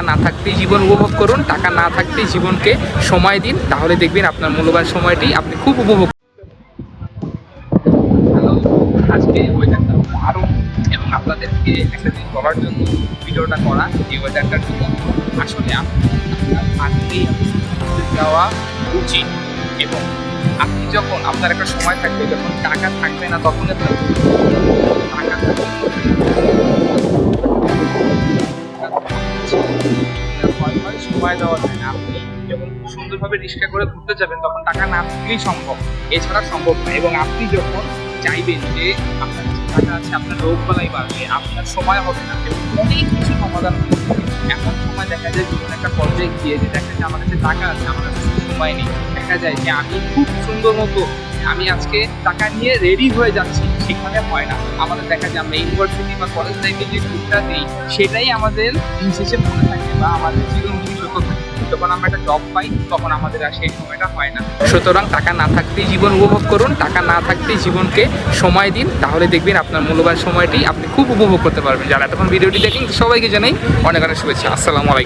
টাকা না থাকতেই জীবন উপভোগ করুন, টাকা না থাকতেই জীবনকে সময় দিন। তাহলে দেখবেন আপনার মূল্যবান সময়টি আপনি খুব উপভোগ আজকে দারুণ এবং আপনাদেরকে একটা জিনিস বলার জন্য ভিডিওটা করা এই জন্য আসলে যাওয়া উচিত এবং আপনি যখন আপনার একটা সময় থাকবে, যখন টাকা থাকবে না তখন টাকা থাকবে। ভয় সময় দেওয়া যায় না। আপনি যখন খুব সুন্দরভাবে রিক্সা করে ঘুরতে যাবেন, তখন টাকা না থাকলেই সম্ভব। এছাড়া সম্ভব না। এবং আপনি যখন চাইবেন যে আপনার কাছে টাকা আছে, আপনার রোগ বালাই বাড়বে, আপনার সময় হবে না। এবং অনেক কিছু সমাধান হয়ে এমন সময় দেখা যায় জীবনে একটা পর্যায়ে গিয়ে যে দেখা যায় আমার কাছে টাকা আছে, আমার কাছে সময় নেই। দেখা যায় যে আমি খুব সুন্দর মতো আমি আজকে টাকা নিয়ে রেডি হয়ে যাচ্ছি, সেখানে হয় না। আমাদের দেখা যায় আমরা ইউনিভার্সিটি বা কলেজ লাইফে যে টুকটা দিই, সেটাই আমাদের দিন শেষে মনে থাকে বা আমাদের জীবন ভবিষ্যৎ থাকে, যখন আমরা একটা জব পাই, তখন আমাদের আর সেই সময়টা হয় না। সুতরাং টাকা না থাকতেই জীবন উপভোগ করুন, টাকা না থাকতেই জীবনকে সময় দিন। তাহলে দেখবেন আপনার মূল্যবান সময়টি আপনি খুব উপভোগ করতে পারবেন। যারা এতক্ষণ ভিডিওটি দেখেন সবাইকে জানাই অনেক অনেক শুভেচ্ছা। আসসালামু আলাইকুম।